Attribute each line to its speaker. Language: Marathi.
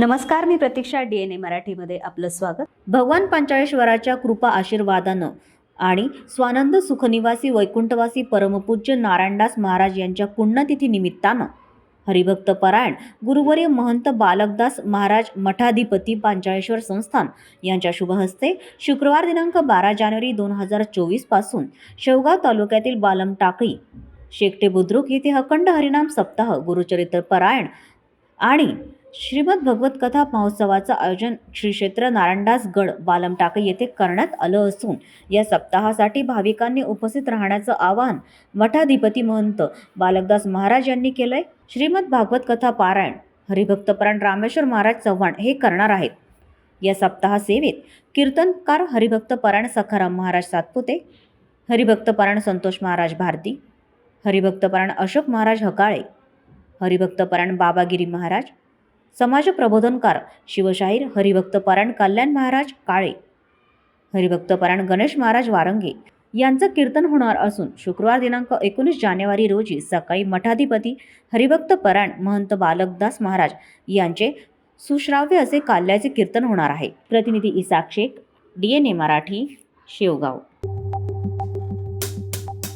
Speaker 1: नमस्कार मी प्रतीक्षा डी एन ए मराठीमध्ये आपलं स्वागत. भगवान पंचाळेश्वराच्या कृपा आशीर्वादानं आणि स्वानंद सुखनिवासी वैकुंठवासी परमपूज्य नारायणदास महाराज यांच्या पुण्यतिथी निमित्तानं हरिभक्त परायण गुरुवर्य महंत बालकदास महाराज मठाधिपती पांचाळेश्वर संस्थान यांच्या शुभहस्ते शुक्रवार दिनांक बारा जानेवारी दोन हजार चोवीसपासून शेवगाव तालुक्यातील बालम टाकळी शेकटे बुद्रुक येथे अखंड हरिनाम सप्ताह गुरुचरित्र परायण आणि श्रीमद भगवत कथा महोत्सवाचं आयोजन श्री क्षेत्र नारायणदासगड वालमटाके येथे करण्यात आलं असून या सप्ताहासाठी भाविकांनी उपस्थित राहण्याचं आवाहन मठाधिपती महंत बालकदास महाराज यांनी केलंय. श्रीमद भागवत कथा पारायण हरिभक्तपरायण रामेश्वर महाराज चव्हाण हे करणार आहेत. या सप्ताह सेवेत कीर्तनकार हरिभक्तपरायण सखाराम महाराज सातपुते हरिभक्तपरायण संतोष महाराज भारती हरिभक्तपरायण अशोक महाराज हकाळे हरिभक्तपरायण बाबागिरी महाराज समाज प्रबोधनकार शिवशाहीर हरिभक्तपरायण कल्याण महाराज काळे. हरिभक्तपरायण गणेश महाराज वारंगे. यांचं कीर्तन होणार असून शुक्रवार दिनांक एकोणीस जानेवारी रोजी सकाळी मठाधिपती हरिभक्तपरायण महंत बालकदास महाराज यांचे सुश्राव्य असे काल्याचे कीर्तन होणार आहे. प्रतिनिधी Isak Shaikh D N A Marathi Shevgaon.